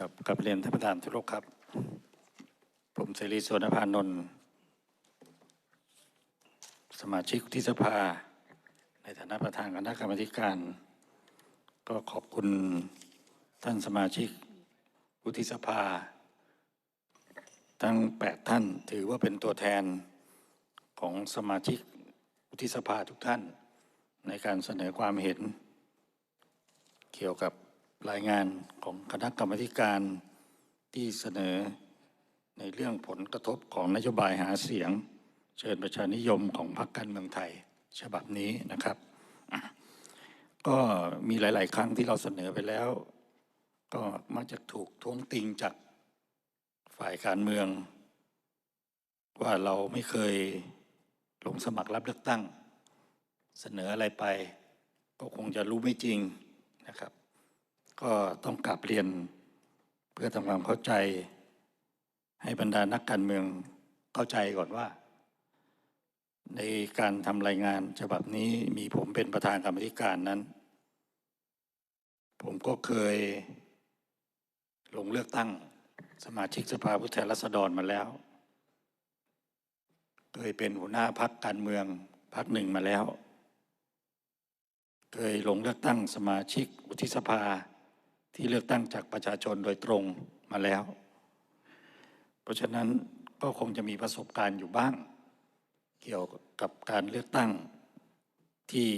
กับกับเรียนท่านประธานที่เครับ ผมเสรีสวนพานนท์สมาชิกวุฒิสภา ในฐานะประธานคณะกรรมธิการ ก็ขอบคุณท่านสมาชิกวุฒิสภา ทั้งแปดท่านถือว่าเป็นตัวแทนของสมาชิกวุฒิสภาทุกท่าน ในการเสนอความเห็น เกี่ยวกับ รายงานของคณะกรรมการที่เสนอในเรื่องผลกระทบของนโยบายหาเสียง เชิญประชานิยมของพรรคการเมืองไทย ฉบับนี้นะครับ ก็มีหลาย ๆ ครั้งที่เราเสนอไปแล้ว ก็มักจะถูกท้วงติงจากฝ่ายการเมือง ว่าเราไม่เคยลงสมัครรับเลือกตั้ง เสนออะไรไป ก็คงจะรู้ไม่จริงนะครับ ก็ต้องกลับเรียนเพื่อทำความเข้าใจ ให้บรรดานักการเมืองเข้าใจก่อนว่า ในการทำรายงานฉบับนี้มีผมเป็นประธานกรรมธิการนั้น ผมก็เคยลงเลือกตั้งสมาชิกสภาผู้แทนราษฎรมาแล้ว เคยเป็นหัวหน้าพักการเมืองพักหนึ่งมาแล้ว เคยลงเลือกตั้งสมาชิกวุฒิสภา ที่เลือกตั้งจากประชาชนโดยตรงมาแล้ว เพราะฉะนั้นก็คงจะมีประสบการณ์อยู่บ้าง เกี่ยวกับการเลือกตั้งที่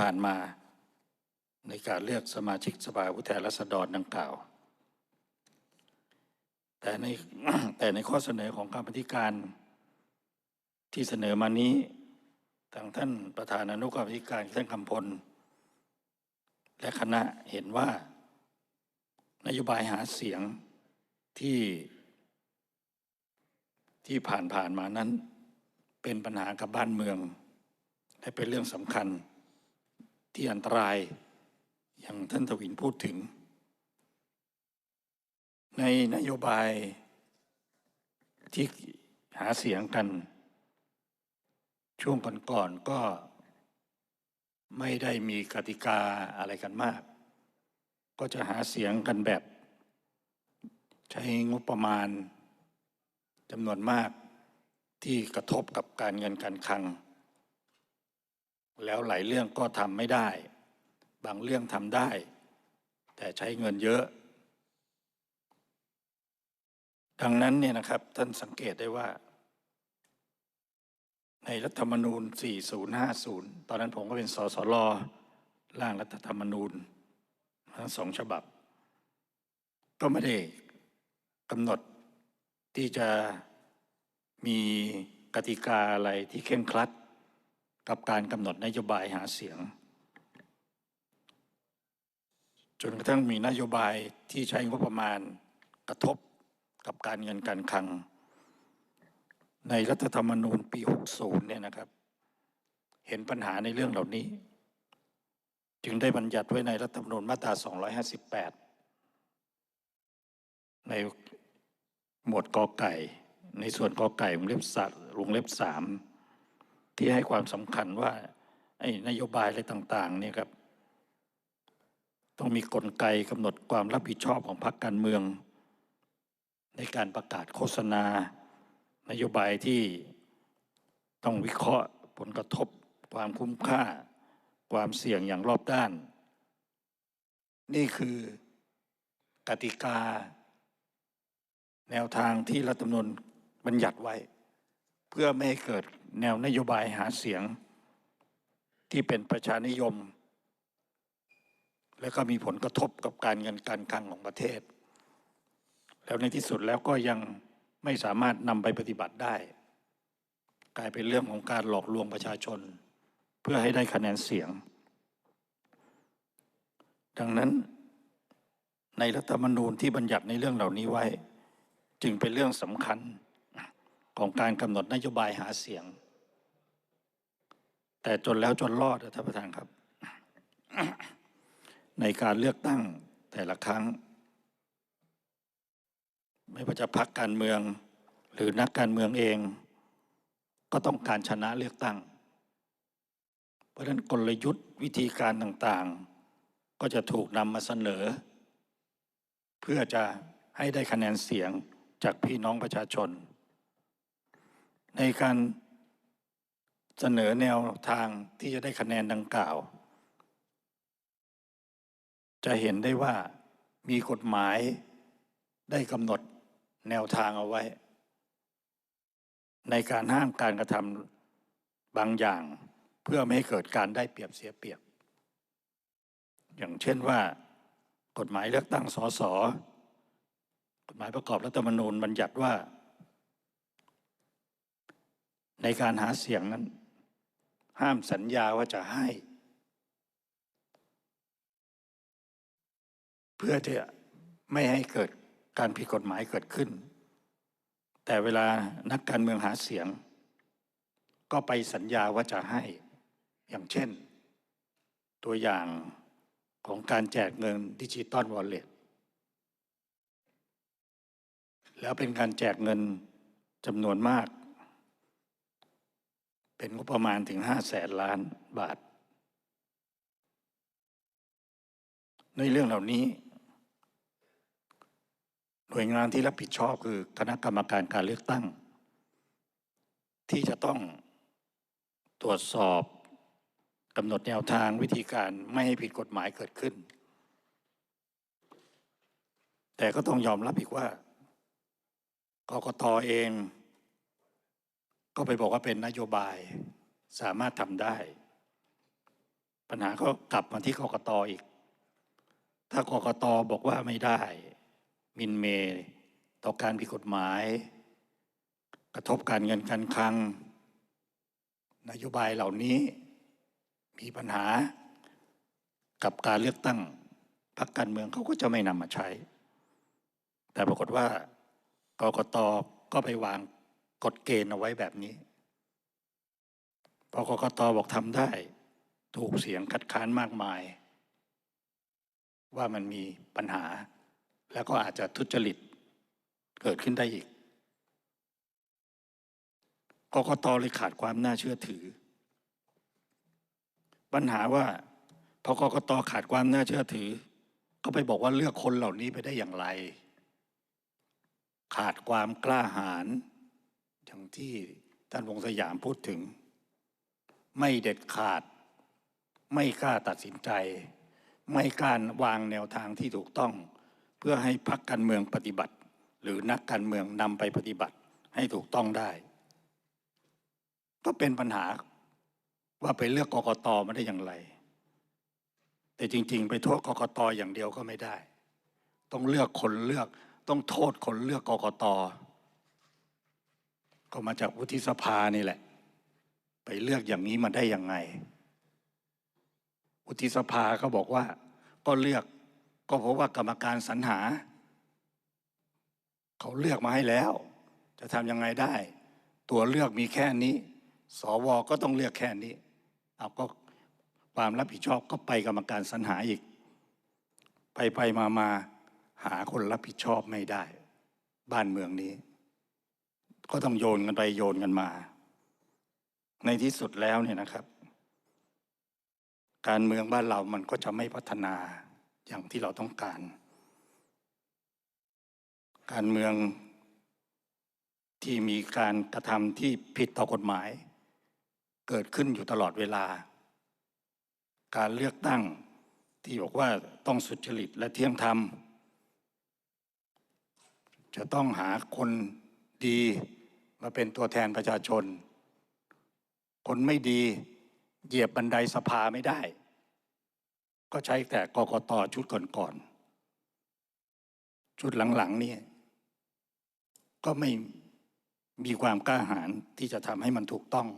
ผ่านๆมาในการเลือกสมาชิกสภาผู้แทนราษฎรดังกล่าว แต่ในแต่ในข้อเสนอของกรรมาธิการที่เสนอมานี้ทางท่านประธานอนุกรรมธิการท่านคำพลและคณะเห็นว่า นโยบายหาเสียงที่ที่ผ่านผ่านมานั้น เป็นปัญหากับบ้านเมือง และเป็นเรื่องสำคัญที่อันตรายอย่างท่านทวินพูดถึง ในนโยบายที่หาเสียงกัน ช่วงก่อนๆก็ไม่ได้มีกติกาอะไรกันมาก ก็จะหาเสียงกันแบบใช้งบประมาณจำนวนมากที่กระทบกับการเงินการคลัง แล้วหลายเรื่องก็ทำไม่ได้ บางเรื่องทำได้ แต่ใช้เงินเยอะ ดังนั้นเนี่ยนะครับท่านสังเกตได้ว่า ในรัฐธรรมนูญ 4050 ตอนนั้นผมก็เป็นสสรร่างรัฐธรรมนูญ สองฉบับ ก็ไม่ได้กำหนดที่จะมีกติกาอะไรที่เข้มครัด กับการกำหนดนโยบายหาเสียง จนกระทั่งมีนโยบายที่ใช้งบประมาณกระทบกับการเงินการคลัง ในรัฐธรรมนูญปี 60 เนี่ยนะครับ เห็นปัญหาในเรื่องเหล่านี้ จึงได้บัญญัติไว้ในรัฐธรรมนูญมาตรา 258 ในหมวดกอไก่ ในส่วนกอไก่วงเล็บสัตว์วงเล็บสามที่ให้ความสำคัญว่าไอ้นโยบายอะไรต่างๆเนี่ยครับ ต้องมีกลไกกำหนดความรับผิดชอบของพรรคการเมือง ในการประกาศโฆษณา นโยบายที่ต้องวิเคราะห์ผลกระทบความคุ้มค่า ความเสี่ยงอย่างรอบด้าน นี่คือกติกา แนวทางที่รัฐธรรมนูญบัญญัติไว้ เพื่อไม่ให้เกิดแนวนโยบายหาเสียง ที่เป็นประชานิยม และก็มีผลกระทบกับการเงินการคลังของประเทศ แล้วในที่สุดแล้วก็ยังไม่สามารถนำไปปฏิบัติได้ กลายเป็นเรื่องของการหลอกลวงประชาชน เพื่อให้ได้คะแนนเสียง ดังนั้นในรัฐธรรมนูญที่บัญญัติในเรื่องเหล่านี้ไว้ จึงเป็นเรื่องสำคัญของการกำหนดนโยบายหาเสียง แต่จนแล้วจนรอดท่านประธานครับ ในการเลือกตั้งแต่ละครั้ง ไม่ว่าจะพักการเมืองหรือนักการเมืองเอง ก็ต้องการชนะเลือกตั้ง เพราะฉะนั้นกลยุทธ์วิธีการต่างๆ ก็จะถูกนำมาเสนอ เพื่อจะให้ได้คะแนนเสียงจากพี่น้องประชาชน ในการเสนอแนวทางที่จะได้คะแนนดังกล่าว จะเห็นได้ว่ามีกฎหมายได้กำหนดแนวทางเอาไว้ ในการห้ามการกระทำบางอย่าง เพื่อไม่ให้เกิดการได้เปรียบเสียเปรียบ อย่างเช่นว่ากฎหมายเลือกตั้งสสกฎหมายประกอบรัฐธรรมนูญบัญญัติว่า ในการหาเสียงนั้น ห้ามสัญญาว่าจะให้ เพื่อที่ไม่ให้เกิดการผิดกฎหมายเกิดขึ้น แต่เวลานักการเมืองหาเสียง ก็ไปสัญญาว่าจะให้ อย่างเช่น ตัวอย่างของการแจกเงินดิจิตอลวอลเล็ตแล้วเป็นการแจกเงินจำนวนมาก เป็นงบประมาณถึงห้าแสนล้านบาท ในเรื่องเหล่านี้ หน่วยงานที่รับผิดชอบคือคณะกรรมการการเลือกตั้ง ที่จะต้องตรวจสอบ กำหนดแนวทางวิธีการไม่ให้ผิดกฎหมายเกิดขึ้น แต่ก็ต้องยอมรับอีกว่ากกตเอง ก็ไปบอกว่าเป็นนโยบายสามารถทำได้ ปัญหาก็กลับมาที่กกตอีก ถ้ากกตบอกว่าไม่ได้มินเมต่อการผิดกฎหมาย กระทบการเงินการคลัง นโยบายเหล่านี้ มีปัญหากับการเลือกตั้งพรรคการเมืองเขาก็จะไม่นำมาใช้ แต่ปรากฏว่ากกตก็ไปวางกฎเกณฑ์เอาไว้แบบนี้ พอกกตบอกทำได้ ถูกเสียงคัดค้านมากมาย ว่ามันมีปัญหา แล้วก็อาจจะทุจริตเกิดขึ้นได้อีกกกตเลยขาดความน่าเชื่อถือ ปัญหาว่าพอกกตขาดความน่าเชื่อถือ ก็ไปบอกว่าเลือกคนเหล่านี้ไปได้อย่างไร ขาดความกล้าหาญอย่างที่ท่านวงสยามพูดถึง ไม่เด็ดขาด ไม่กล้าตัดสินใจ ไม่กล้าวางแนวทางที่ถูกต้อง เพื่อให้พรรคการเมืองปฏิบัติ หรือนักการเมืองนำไปปฏิบัติให้ถูกต้องได้ ก็เป็นปัญหา ว่าไปเลือกกกตมาได้อย่างไร แต่จริง ๆ ไปโทษกกตอย่างเดียวก็ไม่ได้ ต้องเลือกคนเลือก ต้องโทษคนเลือกกกตก็มาจากวุฒิสภานี่แหละ ไปเลือกอย่างนี้มาได้ยังไง วุฒิสภาก็บอกว่า ก็เลือกก็เพราะว่ากรรมการสรรหา เขาเลือกมาให้แล้ว จะทำยังไงได้ ตัวเลือกมีแค่นี้ สวก็ต้องเลือกแค่นี้ เอาก็ความรับผิดชอบก็ไปกรรมการสรรหาอีก ไปไปมามาหาคนรับผิดชอบไม่ได้ บ้านเมืองนี้ ก็ต้องโยนกันไปโยนกันมา ในที่สุดแล้วเนี่ยนะครับ การเมืองบ้านเรามันก็จะไม่พัฒนาอย่างที่เราต้องการ การเมืองที่มีการกระทำที่ผิดต่อกฎหมาย เกิดขึ้นอยู่ตลอดเวลา การเลือกตั้งที่บอกว่าต้องสุจริตและเที่ยงธรรม จะต้องหาคนดีมาเป็นตัวแทนประชาชน คนไม่ดีเหยียบบันไดสภาไม่ได้ ก็ใช้แต่กกตชุดก่อนๆ ชุดหลังๆนี่ก็ไม่มีความกล้าหาญที่จะทำให้มันถูกต้อง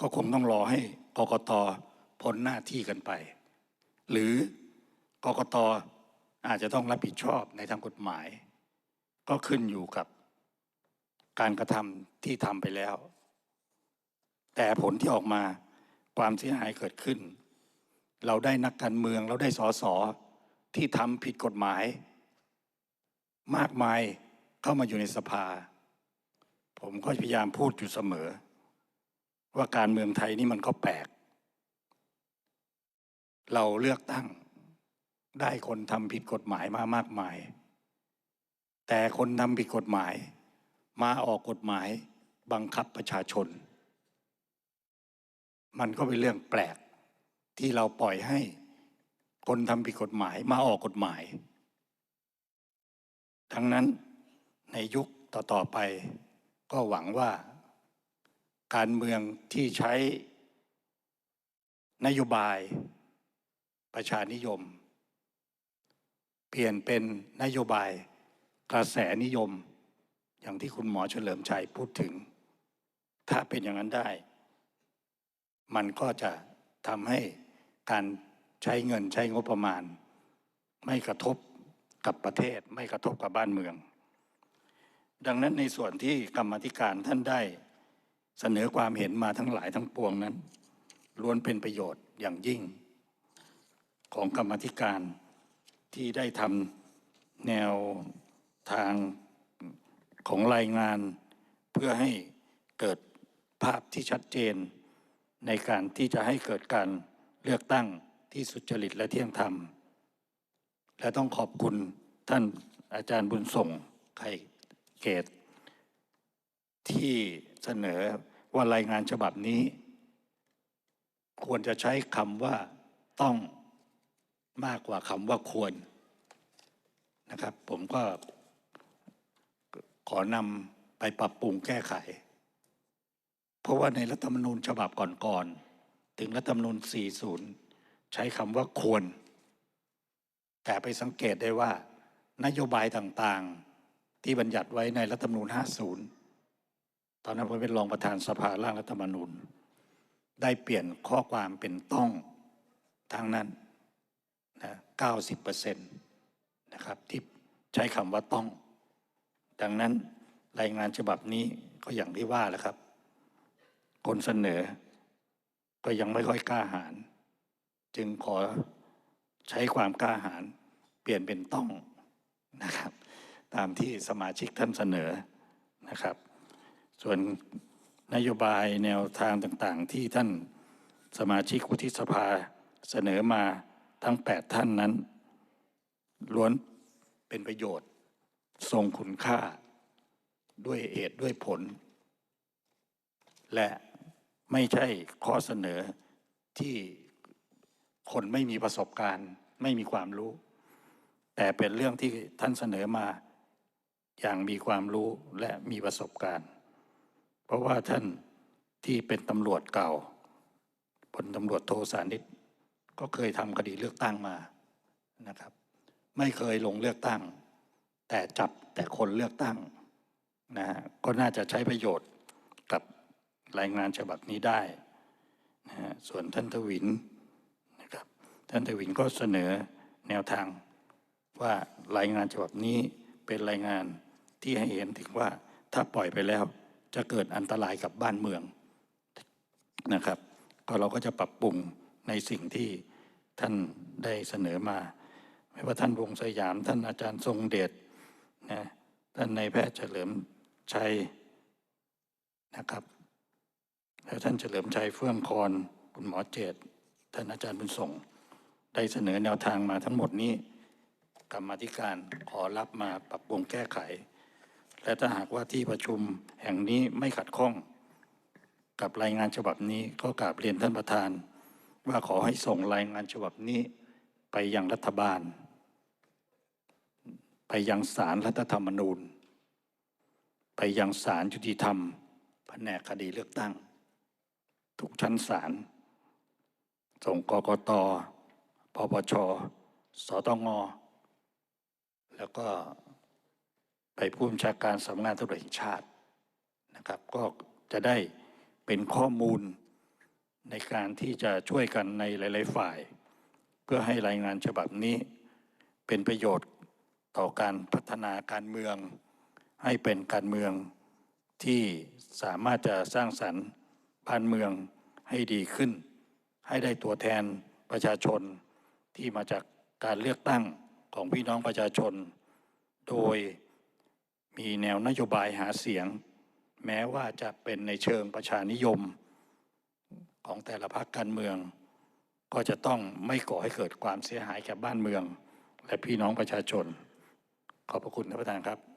ก็คงต้องรอให้กกตพ้นหน้าที่กันไป หรือกกตอาจจะต้องรับผิดชอบในทางกฎหมาย ก็ขึ้นอยู่กับการกระทำที่ทำไปแล้ว แต่ผลที่ออกมาความเสียหายเกิดขึ้น เราได้นักการเมืองเราได้สสที่ทำผิดกฎหมาย มากมายเข้ามาอยู่ในสภา ผมก็พยายามพูดอยู่เสมอ ว่าการเมืองไทยนี่มันก็แปลก เราเลือกตั้งได้คนทำผิดกฎหมายมามากมาย แต่คนทำผิดกฎหมาย มาออกกฎหมายบังคับประชาชน มันก็เป็นเรื่องแปลกที่เราปล่อยให้คนทำผิดกฎหมายมาออกกฎหมาย ทั้งนั้นในยุคต่อๆไปก็หวังว่า การเมืองที่ใช้นโยบาย ประชานิยม เปลี่ยนเป็นนโยบายกระแสนิยม อย่างที่คุณหมอเฉลิมชัยพูดถึง ถ้าเป็นอย่างนั้นได้ มันก็จะทำให้การใช้เงินใช้งบประมาณ ไม่กระทบกับประเทศไม่กระทบกับบ้านเมือง ดังนั้นในส่วนที่กรรมธิการท่านได้ เสนอความเห็นมาทั้งหลายทั้งปวงนั้น ล้วนเป็นประโยชน์อย่างยิ่ง ของกรรมธิการที่ได้ทำแนวทางของรายงาน เพื่อให้เกิดภาพที่ชัดเจน ในการที่จะให้เกิดการเลือกตั้งที่สุจริตและเที่ยงธรรม และต้องขอบคุณท่านอาจารย์บุญส่งไข่เกตที่เสนอ ว่ารายงานฉบับนี้ ควรจะใช้คำว่าต้องมากกว่าคำว่าควรนะครับ ผมก็ขอนำไปปรับปรุงแก้ไข เพราะว่าในรัฐธรรมนูญฉบับก่อนๆ ถึงรัฐธรรมนูญ 40 ใช้คำว่าควร แต่ไปสังเกตได้ว่า นโยบายต่างๆ ที่บัญญัติไว้ในรัฐธรรมนูญ 50 ตอนนั้นผมเป็นรองประธานสภาร่างรัฐธรรมนูญ ได้เปลี่ยนข้อความเป็นต้องทางนั้นนะ90%นะครับที่ใช้คำว่าต้อง ดังนั้นรายงานฉบับนี้ก็อย่างที่ว่าแหละครับ คนเสนอ ก็ยังไม่ค่อยกล้าหาญจึงขอใช้ความกล้าหาญเปลี่ยนเป็นต้องนะครับ ตามที่สมาชิกท่านเสนอนะครับ ส่วนนโยบายแนวทางต่างๆ ที่ท่านสมาชิกวุฒิสภาเสนอมาทั้ง 8 ท่านนั้น ล้วนเป็นประโยชน์ทรงคุณค่า ด้วยเหตุด้วยผล และไม่ใช่ข้อเสนอที่คนไม่มีประสบการณ์ ไม่มีความรู้ แต่เป็นเรื่องที่ท่านเสนอมาอย่างมีความรู้และมีประสบการณ์ เพราะว่าท่านที่เป็นตำรวจเก่าพลตำรวจโทสานิตก็เคยทำคดีเลือกตั้งมานะครับ ไม่เคยลงเลือกตั้ง แต่จับแต่คนเลือกตั้งนะฮะก็น่าจะใช้ประโยชน์กับรายงานฉบับนี้ได้นะฮะส่วนท่านทวินนะครับท่านทวินก็เสนอแนวทางว่ารายงานฉบับนี้เป็นรายงานที่ให้เห็นถึงว่าถ้าปล่อยไปแล้ว จะเกิดอันตรายกับบ้านเมืองนะครับ ก็เราก็จะปรับปรุงในสิ่งที่ท่านได้เสนอมา ไม่ว่าท่านวงสยาม ท่านอาจารย์ทรงเดชนะท่านนายแพทย์เฉลิมชัยนะครับ แล้วท่านเฉลิมชัยเฟื่องคอนคุณหมอเจตท่านอาจารย์บุญส่ง ได้เสนอแนวทางมาทั้งหมดนี้กรรมธิการขอรับมาปรับปรุงแก้ไข และถ้าหากว่าที่ประชุมแห่งนี้ไม่ขัดข้อง กับรายงานฉบับนี้ก็กราบเรียนท่านประธาน ว่าขอให้ส่งรายงานฉบับนี้ไปยังรัฐบาล ไปยังศาลรัฐธรรมนูญ ไปยังศาลยุติธรรมแผนกคดีเลือกตั้ง ทุกชั้นศาลส่งกกตปปช สตง แล้วก็ ไปผู้บัญชาการสำนักงานตำรวจแห่งชาตินะครับ ก็จะได้เป็นข้อมูลในการที่จะช่วยกันในหลาย ๆ ฝ่าย เพื่อให้รายงานฉบับนี้ เป็นประโยชน์ต่อการพัฒนาการเมือง ให้เป็นการเมืองที่สามารถจะสร้างสรรค์บ้านเมืองให้ดีขึ้น ให้ได้ตัวแทนประชาชนที่มาจากการเลือกตั้งของพี่น้องประชาชน โดย มีแนวนโยบายหาเสียง แม้ว่าจะเป็นในเชิงประชานิยมของแต่ละพรรคการเมือง ก็จะต้องไม่ก่อให้เกิดความเสียหายแก่บ้านเมือง และพี่น้องประชาชน ขอบพระคุณท่านประธานครับ